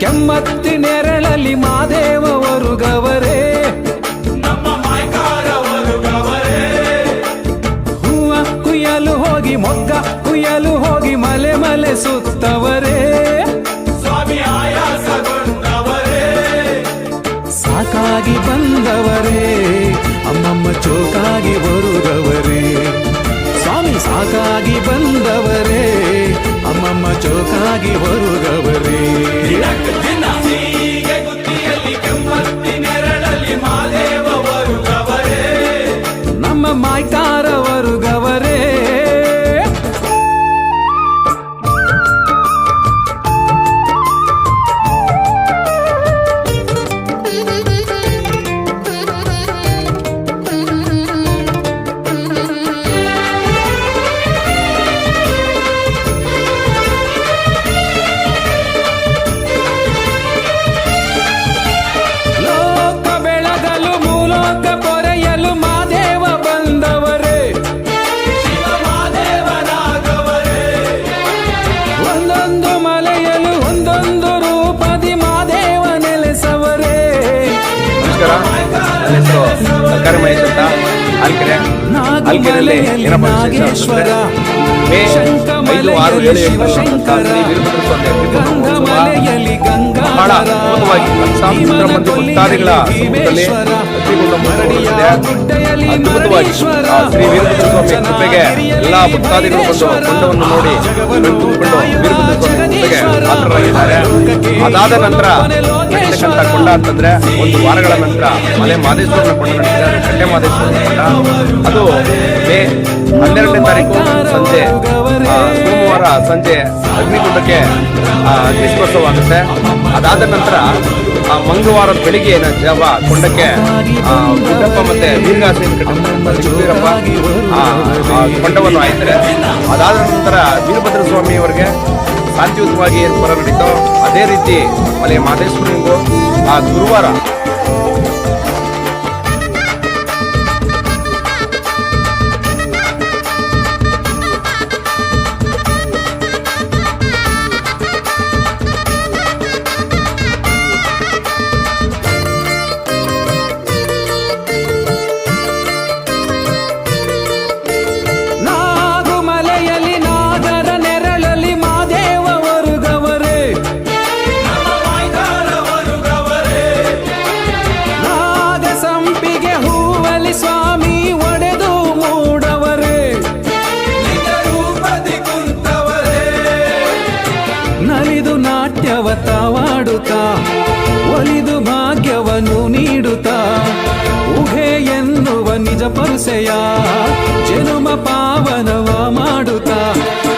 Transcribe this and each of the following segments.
ಕೆಮ್ಮತ್ತಿ ನೆರಳಲಿ ಮಾದೇವರು ಗವರೇ ಹೂವ ಕುಯ್ಯಲು ಹೋಗಿ ಮೊಗ್ಗ ಕುಯ್ಯಲು ಹೋಗಿ ಮಲೆ ಮಲೆ ಸುತ್ತವರೇ. ಸಾಕಾಗಿ ಬಂದವರೇ ಅಮ್ಮಮ್ಮ ಚೋಕಾಗಿ ಬರುಗವರೇ. ಸ್ವಾಮಿ ಸಾಕಾಗಿ ಬಂದವರೇ ಅಮ್ಮಮ್ಮ ಚೌಕಾಗಿ ಬರುಗವರೇ ಸರ್ಕಾರಿ ಮಹೇಶ್ ಅಂತ ಆಲ್ಕೆರೆ ಆಲ್ಕೆರೆಯಲ್ಲಿ ನಾಗಮಲೆಯಲ್ಲಿ ಏನಪ್ಪ ವಿಶೇಷ ನಾಗೇಶ್ವರ ಅಂತಂದ್ರೆ ಮೇ ಐದು ಆರು ಏಳು ಶಂಕಮಲೆಯಲ್ಲಿ ಎಂಟು ಶಿವಶಂಕರ ಶ್ರೀ ವೀರಭದ್ರ ಸ್ವಾಮಿ ಅಭಿವೃದ್ಧಿ ಮಹೋತ್ಸವ ಗಂಗಮಲೆಯಲ್ಲಿ ಬಹಳ ಅದ್ಭುತವಾಗಿ ಸಾಂಸ್ಕೃತಿಕ ಮಂದಿ ಭಕ್ತಾದಿಗಳ ಅದ್ಭುತವಾಗಿ ಶ್ರೀ ವೀರಭದ್ರ ಸ್ವಾಮಿ ಕೃಪೆಗೆ ಎಲ್ಲಾ ಭಕ್ತಾದಿಗಳು ಬಂದು ಕುಂಡವನ್ನು ನೋಡಿ ತುಂಬಿಕೊಂಡು ವೀರಭದ್ರ ಸ್ವಾಮಿ ಕೃಪೆಗೆ ಪಾತ್ರರಾಗಿದ್ದಾರೆ. ಅದಾದ ನಂತರ ನಡೆಯತಕ್ಕಂಥ ಕೊಂಡ ಅಂತಂದ್ರೆ ಒಂದು ವಾರಗಳ ನಂತರ ಮಲೆ ಮಾದೇಶ್ವರನ ಕೊಂಡ ನಡೆಸಿದ್ದಾರೆ ಕಟ್ಟೆ ಮಾದೇಶ್ವರನ ಕೊಂಡ. ಅದು ಮೇ ಹನ್ನೆರಡನೇ ತಾರೀಕು ಸಂಜೆ ಸೋಮವಾರ ಸಂಜೆ ಅಗ್ನಿಕುಂಡಕ್ಕೆ ಆಗುತ್ತೆ. ಅದಾದ ನಂತರ ಆ, ಮಂಗಳವಾರ ಬೆಳಿಗ್ಗೆ ಜಾವ ಕೊಂಡಕ್ಕೆ ಗುಡ್ಡಪ್ಪ ಮತ್ತೆ ವೀರಪ್ಪ ಕೊಂಡವನ್ನು ಆಯ್ತಾರೆ. ಅದಾದ ನಂತರ ವೀರಭದ್ರ ಸ್ವಾಮಿಯವರಿಗೆ ಶಾಂತಿಯುತವಾಗಿ ಏನು ಪರ ನಡೀತೋ. ಅದೇ ರೀತಿ ಮಲೆ ಮಾದೇಶ್ವರನಿಗೂ ಆ ಗುರುವಾರ ನಾಟ್ಯವ ತಾವಾಡುತ್ತಾ ಒಲಿದು ಭಾಗ್ಯವನ್ನು ನೀಡುತ್ತಾ, ಊಹೆ ಎನ್ನುವ ನಿಜ ಪರುಸೆಯ ಜನುಮ ಪಾವನವ ಮಾಡುತ್ತಾ.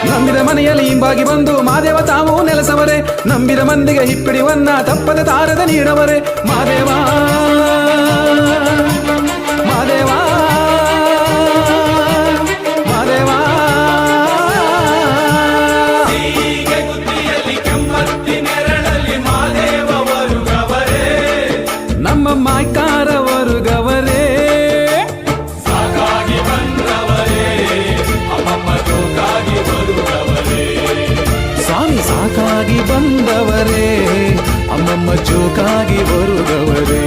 ನಂಬಿದ ಮನೆಯಲ್ಲಿ ಹಿಂಬಾಗಿ ಬಂದು ಮಾದೇವ ತಾವು ನೆಲೆಸವರೇ, ನಂಬಿದ ಮಂದಿಗೆ ಹಿಪ್ಪಿಡಿವನ್ನ ತಪ್ಪದ ತಾರದ ನೀಡವರೇ ಮಾದೇವ ನಮ್ಮ ಮಾಯ್ಕಾರವರು ಗವರೇ ಸಾಕಾಗಿ ಬಂದವರೇ ಜೋಕಾಗಿ ಸ್ವಾಮಿ ಸಾಕಾಗಿ ಬಂದವರೇ ಅಮ್ಮಮ್ಮ ಚೋಕಾಗಿ ಬರುಗವರೇ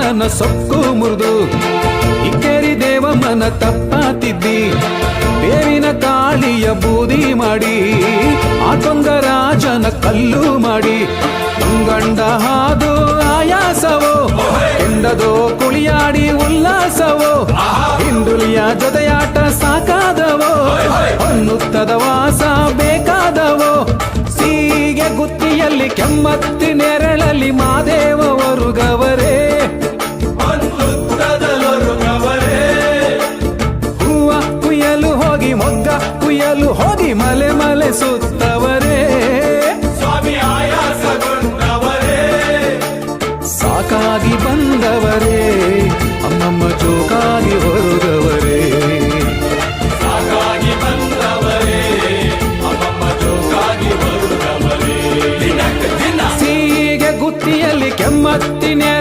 ಶ್ರವಣನ ಸೊಕ್ಕು ಮುರಿದು, ಇಕ್ಕೇರಿ ಮನ ತಪ್ಪಾತಿದ್ದಿ. ಬೇವಿನ ಕಾಳಿಯ ಬೂದಿ ಮಾಡಿ, ಆ ರಾಜನ ಕಲ್ಲು ಮಾಡಿ. ತುಂಗಂಡ ಹಾದು ಆಯಾಸವೋ, ಕೆಂಡದೋ ಕುಳಿಯಾಡಿ ಉಲ್ಲಾಸವೋ ಹಿಂದುಲಿಯ ಜೊತೆಯಾಟ ಸಾಕಾದವೋ, ಅನ್ನುತ್ತದ ವಾಸ ಬೇಕಾದವೋ. ಸೀಗೆ ಗುತ್ತಿಯಲ್ಲಿ ಕೆಮ್ಮತ್ತಿ ನೆರಳಲ್ಲಿ ಮಾದೇ ಜೋಕಾಗಿ ಬಂದವರೇ ಅಮ್ಮಮ್ಮ ಜೋಕಾಗಿ ಹೊರಗವರೇ ಸಾಕಾಗಿ ಬಂದವರೇ ಅಮ್ಮಮ್ಮ ಜೋಕಾಗಿ ಸೀಗೆ ಗುತ್ತಿಯಲ್ಲಿ ಕೆಮ್ಮತ್ತಿನೇ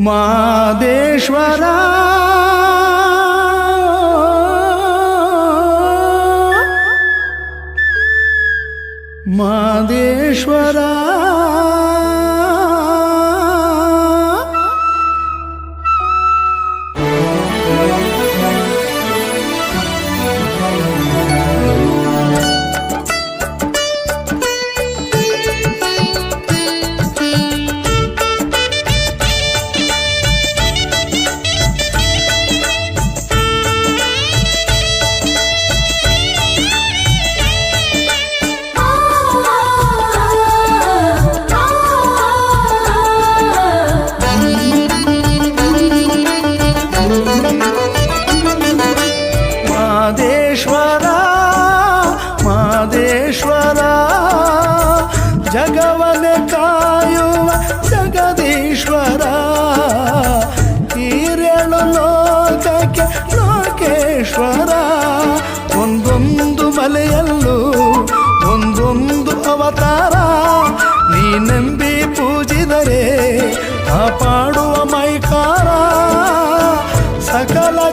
मादेश्वरा। मादेश्वरा।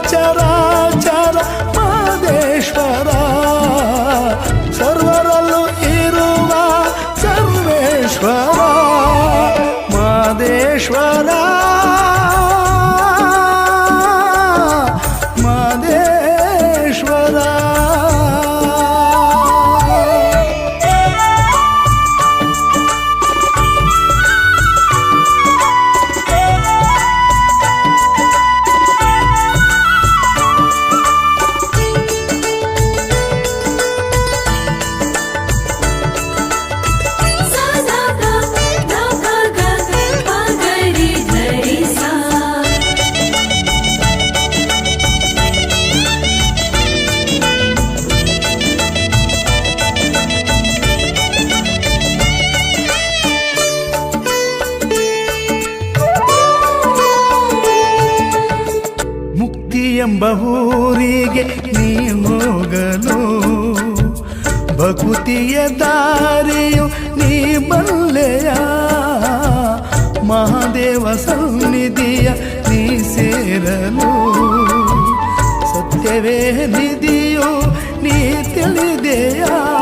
చరా చర మాదేశ్వర సర్వ ಊರಿಗೆ ನೀ ಹೋಗಲು. ಭಕುತಿಯ ದಾರಿಯು ನೀ ಬಲ್ಲೆಯ? ಮಹಾದೇವ ಸನ್ನಿಧಿಯ ನೀ ಸೇರಲು. ಸತ್ಯವೇ ನಿಧಿಯು ನೀ ತಿಳಿದೆಯಾ?